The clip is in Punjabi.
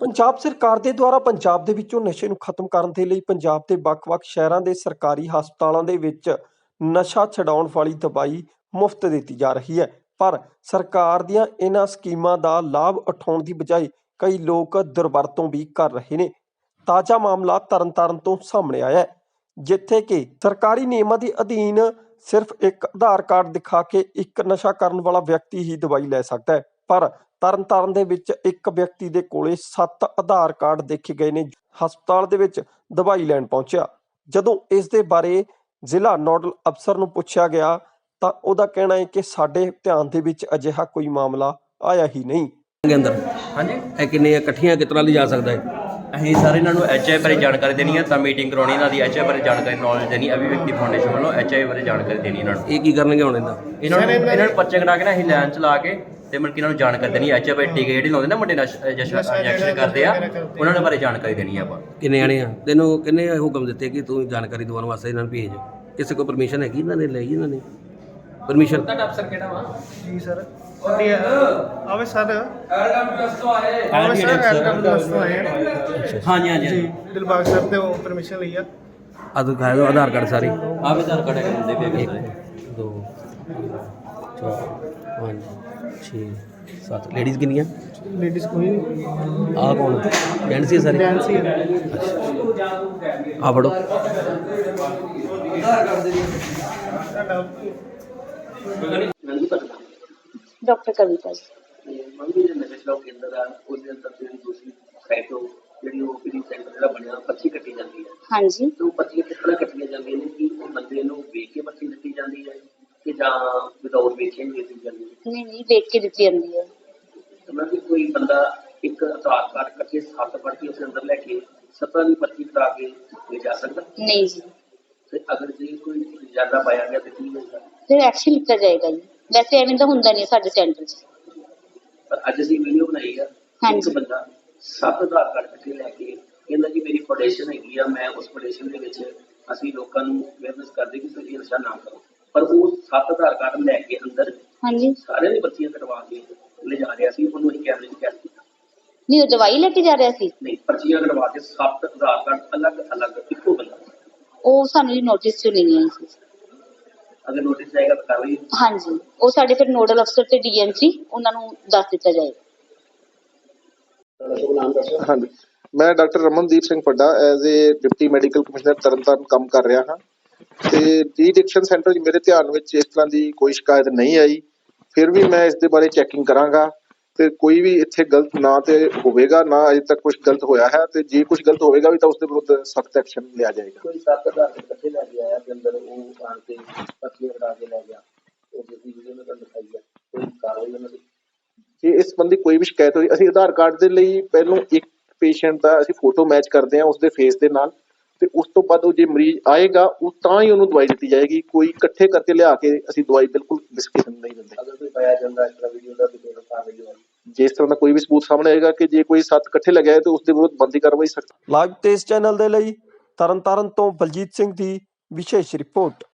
ਪੰਜਾਬ ਸਰਕਾਰ ਦੇ ਦੁਆਰਾ ਪੰਜਾਬ ਦੇ ਵਿੱਚੋਂ ਨਸ਼ੇ ਨੂੰ ਖਤਮ ਕਰਨ ਦੇ ਲਈ ਪੰਜਾਬ ਦੇ ਵੱਖ-ਵੱਖ ਸ਼ਹਿਰਾਂ ਦੇ ਸਰਕਾਰੀ ਹਸਪਤਾਲਾਂ ਦੇ ਵਿੱਚ ਨਸ਼ਾ ਛਡਾਉਣ ਵਾਲੀ ਦਵਾਈ ਮੁਫਤ ਦਿੱਤੀ ਜਾ ਰਹੀ ਹੈ। ਪਰ ਸਰਕਾਰ ਦੀਆਂ ਇਹਨਾਂ ਸਕੀਮਾਂ ਦਾ ਲਾਭ ਉਠਾਉਣ ਦੀ ਬਜਾਏ ਕਈ ਲੋਕ ਦੁਰਵਰਤੋਂ ਵੀ ਕਰ ਰਹੇ ਨੇ। ਤਾਜ਼ਾ ਮਾਮਲਾ ਤਰਨਤਾਰਨ ਤੋਂ ਸਾਹਮਣੇ ਆਇਆ ਹੈ, ਜਿੱਥੇ ਕਿ ਸਰਕਾਰੀ ਨਿਯਮਾਂ ਦੇ ਅਧੀਨ ਸਿਰਫ ਇੱਕ ਆਧਾਰ ਕਾਰਡ ਦਿਖਾ ਕੇ ਇੱਕ ਨਸ਼ਾ ਕਰਨ ਵਾਲਾ ਵਿਅਕਤੀ ਹੀ ਦਵਾਈ ਲੈ ਸਕਦਾ ਹੈ। ਪਰ ਤਰਨਤਾਰਨ ਦੇ ਵਿੱਚ ਇੱਕ ਵਿਅਕਤੀ ਦੇ ਕੋਲੇ 7 ਆਧਾਰ ਕਾਰਡ ਦੇਖੇ ਗਏ ਨੇ ਹਸਪਤਾਲ ਦੇ ਵਿੱਚ ਦਵਾਈ ਲੈਣ ਪਹੁੰਚਿਆ। ਜਦੋਂ ਇਸ ਦੇ ਬਾਰੇ ਜ਼ਿਲ੍ਹਾ ਨੋਡਲ ਅਫਸਰ ਨੂੰ ਪੁੱਛਿਆ ਗਿਆ ਤਾਂ ਉਹਦਾ ਕਹਿਣਾ ਹੈ ਕਿ ਸਾਡੇ ਧਿਆਨ ਦੇ ਵਿੱਚ ਅਜਿਹਾ ਕੋਈ ਮਾਮਲਾ ਆਇਆ ਹੀ ਨਹੀਂ। ਅੰਦਰ? ਹਾਂਜੀ। ਇਹ ਕਿੰਨੇ ਇਕੱਠੀਆਂ ਕਿਤਨਾ ਲਿਜਾ ਸਕਦਾ ਹੈ? ਅਸੀਂ ਸਾਰੇ ਇਹਨਾਂ ਨੂੰ ਐਚਆਈ ਬਾਰੇ ਜਾਣਕਾਰੀ ਦੇਣੀ ਹੈ ਤਾਂ ਮੀਟਿੰਗ ਕਰਾਉਣੀ ਇਹਨਾਂ ਦੀ ਐਚਆਈ ਬਾਰੇ ਜਾਣਕਾਰੀ ਨੌਲੇਜ ਦੇਣੀ ਅਭਿਵਿਅਕਤੀ ਫਾਊਂਡੇਸ਼ਨ ਵੱਲੋਂ ਐਚਆਈ ਬਾਰੇ ਜਾਣਕਾਰੀ ਦੇਣੀ ਇਹਨਾਂ ਨੂੰ। ਇਹ ਕੀ ਕਰਨਗੇ ਹੁਣ ਇਹਦਾ ਇਹਨਾਂ ਨੂੰ ਇਹਨਾਂ ਨੂੰ ਪਰਚੇ ਕਢਾ ਕੇ ਨਾ ਅਸੀਂ ਲਾਈਨ ਚਲਾ ਕੇ ਤੇ ਮਤਲਬ ਕਿ ਇਹਨਾਂ ਨੂੰ ਜਾਣਕਾਰੀ ਦੇਣੀ ਐਚਆਈ ਬਾਰੇ ਟੀਕੇ ਜਿਹੜੇ ਲਾਉਂਦੇ ਨਾ ਮੁੰਡੇ ਇੰਜੈਕਸ਼ਨ ਕਰਦੇ ਆ ਉਹਨਾਂ ਦੇ ਬਾਰੇ ਜਾਣਕਾਰੀ ਦੇਣੀ ਆ ਆਪਾਂ। ਕਿੰਨੇ ਆਣੇ ਆ? ਤੈਨੂੰ ਕਿੰਨੇ ਹੁਕਮ ਦਿੱਤੇ ਕਿ ਤੂੰ ਜਾਣਕਾਰੀ ਦਿਵਾਉਣ ਵਾਸਤੇ ਇਹਨਾਂ ਨੂੰ ਭੇਜ? ਕਿਸੇ ਕੋਲ ਪਰਮਿਸ਼ਨ ਹੈਗੀ ਇਹਨਾਂ ਨੇ ਲਈ ਇਹਨਾਂ ਨੇ? ਪਰਮਿਸ਼ਨ ਜੀ ਸਰ। ਆਵੇ ਸਰ। ਆਵੇ ਸਰ ਪਲੱਸ ਤੋਂ ਆਏ। ਹਾਂ। ਹਾਂਜੀ ਹਾਂਜੀ ਜੀ ਦਿਲਬਾਗ ਸਰ ਤੇ ਉਹ ਪਰਮਿਸ਼ਨ ਲਈ ਆ। ਆ ਦਿਖਾਇਆ ਦਿਓ ਆਧਾਰ ਕਾਰਡ ਸਾਰੇ। ਆਵੇ ਆਧਾਰ ਕਾਰਡ ਹੈਗੇ ਹੁੰਦੇ ਪਏ ਹੈਗੇ ਸਾਰੇ। ਦੋ ਚਾਰ ਪੰਜ ਛੇ ਸੱਤ। ਲੇਡੀਜ਼ ਕਿੰਨੀਆਂ? ਲੇਡੀਜ਼ ਕੋਈ ਨਹੀਂ। ਆਹ ਕੌਣ? ਜੈਂਟਸ ਹੀ ਆ ਸਾਰੇ? ਡਾਂਸ ਹੀ ਹੈ ਆ ਫੜੋ। ਡਾਕਟਰ ਕਵਿਤਾ ਜੀ। ਮੰਗੀ ਦੇ ਨਸ਼ਾ ਛਡਾਓ ਕੇਂਦਰ ਆ ਉਹਦੇ ਅੰਦਰ ਜਿਹੜੀ ਦੂਸਰੀ ਸਾਈਟ ਤੋਂ ਜਿਹੜੀ ਉਹ ਕਿਹੜੀ ਸੈਂਟਰ ਜਿਹੜਾ ਬਣਿਆ ਪਰਚੀ ਕੱਟੀ ਜਾਂਦੀ ਹੈ। ਹਾਂਜੀ। ਤੇ ਉਹ ਪਰਚੀਆਂ ਕਿਸ ਤਰ੍ਹਾਂ ਕੱਟੀਆਂ ਜਾਂਦੀਆਂ ਨੇ ਕਿ ਉਹ ਬੰਦੇ ਨੂੰ ਵੇਖ ਕੇ ਪਰਚੀ ਦਿੱਤੀ ਜਾਂਦੀ ਹੈ ਕਿ ਜਾਂ ਵਿਦਆਊਟ ਵੇਖੇ ਨਹੀਂ ਦਿੱਤੀ ਜਾਂਦੀ ਹੈ? ਨਹੀਂ ਨਹੀਂ ਦੇਖ ਕੇ ਦਿੱਤੀ ਜਾਂਦੀ ਹੈ। ਤੇ ਮੈਂ ਕਿ ਕੋਈ ਬੰਦਾ ਇੱਕ ਆਧਾਰ ਕਾਰਡ ਕੱਟੇ ਸੱਤ ਪਰਚੀ ਉਸ ਅੰਦਰ ਲੈ ਕੇ ਸੱਤਾਂ ਦੀ ਪਰਚੀ ਕਟਾ ਕੇ ਲੈ ਜਾ ਸਕਦਾ? ਨਹੀਂ ਜੀ। ਤੇ ਅਗਰ ਜੇ ਕੋਈ ਜ਼ਿਆਦਾ ਪਾਇਆ ਗਿਆ ਤੇ ਕੀ ਹੋਏਗਾ ਫਿਰ ਐਕਸ਼ਨ ਲਿੱਤਾ ਜਾਏਗਾ ਜੀ। ਵੈਸੇ ਐਵੇਂ ਤਾਂ ਹੁੰਦਾ ਨਹੀਂ ਸਾਡੇ ਸੈਂਟਰ 'ਚ। ਪਰ ਅੱਜ ਅਸੀਂ ਵੀਡੀਓ ਬਣਾਈ ਆ ਹਾਂਜੀ। ਇੱਕ ਬੰਦਾ ਸੱਤ ਆਧਾਰ ਕਾਰਡ ਇਕੱਠੇ ਲੈ ਕੇ ਕਹਿੰਦਾ ਕਿ ਮੇਰੀ ਫਾਊਂਡੇਸ਼ਨ ਹੈਗੀ ਆ ਮੈਂ ਉਸ ਫਾਊਂਡੇਸ਼ਨ ਦੇ ਵਿੱਚ ਅਸੀਂ ਲੋਕਾਂ ਨੂੰ ਅਵੇਅਰਨੈਸ ਕਰਦੇ ਕਿ ਤੁਸੀਂ ਨਸ਼ਾ ਨਾ ਕਰੋ। ਪਰ ਉਹ ਸੱਤ ਆਧਾਰ ਕਾਰਡ ਲੈ ਕੇ ਅੰਦਰ ਹਾਂਜੀ। ਸਾਰਿਆਂ ਦੀ ਬੱਚੀਆਂ ਕਟਵਾ ਕੇ ਲੈ ਜਾ ਰਿਹਾ ਸੀ ਉਹਨੂੰ ਅਸੀਂ ਕੈਮਰੇ 'ਚ ਕੈਦ ਕੀਤਾ। ਨਹੀਂ ਉਹ ਦਵਾਈ ਲੈ ਕੇ ਜਾ ਰਿਹਾ ਸੀ? ਨਹੀਂ ਪਰਚੀਆਂ ਕਟਵਾ ਕੇ ਸੱਤ ਆਧਾਰ ਕਾਰਡ ਅਲੱਗ ਅਲੱਗ ਇੱਕੋ ਬੰਦਾ। ਉਹ ਸਾਨੂੰ ਜੀ ਨੋਟਿਸ 'ਚ ਨਹੀਂ ਆਈ ਸੀ। ਅਗਰ ਨੋਟਿਸ ਆਏਗਾ ਤਾਂ ਕਾਰਵਾਈ ਹਾਂਜੀ। ਉਹ ਸਾਡੇ ਫਿਰ ਨੋਡਲ ਅਫਸਰ ਤੇ ਡੀਐਮਸੀ ਉਹਨਾਂ ਨੂੰ ਦੱਸ ਦਿੱਤਾ ਜਾਏਗਾ। ਹਾਂਜੀ। ਮੈਂ doctor Ramandeep Singh Phadda as a deputy medical commissioner Tarn Taran ਕੰਮ ਕਰ ਰਿਹਾ ਹਾਂ। ਤੇ ਡੀ ਐਡਿਕਸ਼ਨ ਸੈਂਟਰ 'ਚ ਮੇਰੇ ਧਿਆਨ ਵਿੱਚ ਇਸ ਤਰ੍ਹਾਂ ਦੀ ਕੋਈ ਸ਼ਿਕਾਇਤ ਨਹੀਂ ਆਈ। ਫਿਰ ਵੀ ਮੈਂ ਇਸ ਦੇ ਬਾਰੇ ਚੈਕਿੰਗ ਕਰਾਂਗਾ ਤੇ ਕੋਈ ਵੀ ਇੱਥੇ ਗਲਤ ਨਾ ਤੇ ਹੋਵੇਗਾ, ਨਾ ਅਜੇ ਤੱਕ ਕੁਝ ਗਲਤ ਹੋਇਆ ਹੈ ਤੇ ਜੇ ਕੁਝ ਗਲਤ ਹੋਵੇਗਾ ਵੀ ਤਾਂ ਉਸ ਦੇ ਵਿਰੁੱਧ ਸਖਤ ਐਕਸ਼ਨ ਲਿਆ ਜਾਏਗਾ। ਕੋਈ ਸੱਤ ਆਧਾਰ ਇਕੱਠੇ ਲੈ ਕੇ ਆਇਆ, ਤੇ ਅੰਦਰ ਉਹ ਆਣ ਕੇ ਪਰਚੀਆਂ ਕਟਾ ਕੇ ਲੈ ਗਿਆ। ਉਹ ਜਿਹੜੀ ਵੀਡੀਓ ਮੈਂ ਤੁਹਾਨੂੰ ਦਿਖਾਈ ਹੈ ਕੋਈ ਕਾਰਵਾਈ ਉਹਨਾਂ ਦੀ ਜੇ ਇਸ ਸੰਬੰਧੀ ਕੋਈ ਵੀ ਸ਼ਿਕਾਇਤ ਹੋਈ ਅਸੀਂ ਆਧਾਰ ਕਾਰਡ ਦੇ ਲਈ ਪਹਿਲੋਂ ਇੱਕ ਪੇਸ਼ੈਂਟ ਦਾ ਅਸੀਂ ਫੋਟੋ ਮੈਚ ਕਰਦੇ ਹਾਂ ਉਸ ਦੇ ਫੇਸ ਦੇ ਨਾਲ ਤੇ ਉਸ ਤੋਂ ਬਾਅਦ ਉਹ ਜੇ ਮਰੀਜ਼ ਆਏਗਾ ਉਹ ਤਾਂ ਹੀ ਉਹਨੂੰ ਦਵਾਈ ਦਿੱਤੀ ਜਾਏਗੀ ਕੋਈ ਇਕੱਠੇ ਕਰਕੇ ਲਿਆ ਕੇ ਅਸੀਂ ਦਵਾਈ ਬਿਲਕੁਲ ਨੂੰ ਨਹੀਂ ਦਿੰਦੇ। ਅਗਰ ਕੋਈ ਪਾਇਆ ਜਾਂਦਾ ਇਸ ਤਰ੍ਹਾਂ ਵੀਡੀਓ ਦਾ ਕੋਈ ਕਾਰਵਾਈ ਹੋਵੇਗੀ ਜੇ ਇਸ ਤਰ੍ਹਾਂ ਦਾ ਕੋਈ ਵੀ ਸਬੂਤ ਸਾਹਮਣੇ ਆਏਗਾ ਕਿ ਜੇ ਕੋਈ ਸੱਤ ਇਕੱਠੇ ਲੱਗਿਆ ਹੈ ਤੇ ਉਸ ਦੇ ਵਿਰੁੱਧ ਬੰਦੀ ਕਾਰਵਾਈ ਸਖਤ ਲਾਈਵ ਤੇਜ਼ ਚੈਨਲ ਦੇ ਲਈ ਤਰਨਤਾਰਨ ਤੋਂ ਬਲਜੀਤ ਸਿੰਘ ਦੀ ਵਿਸ਼ੇਸ਼ ਰਿਪੋਰਟ।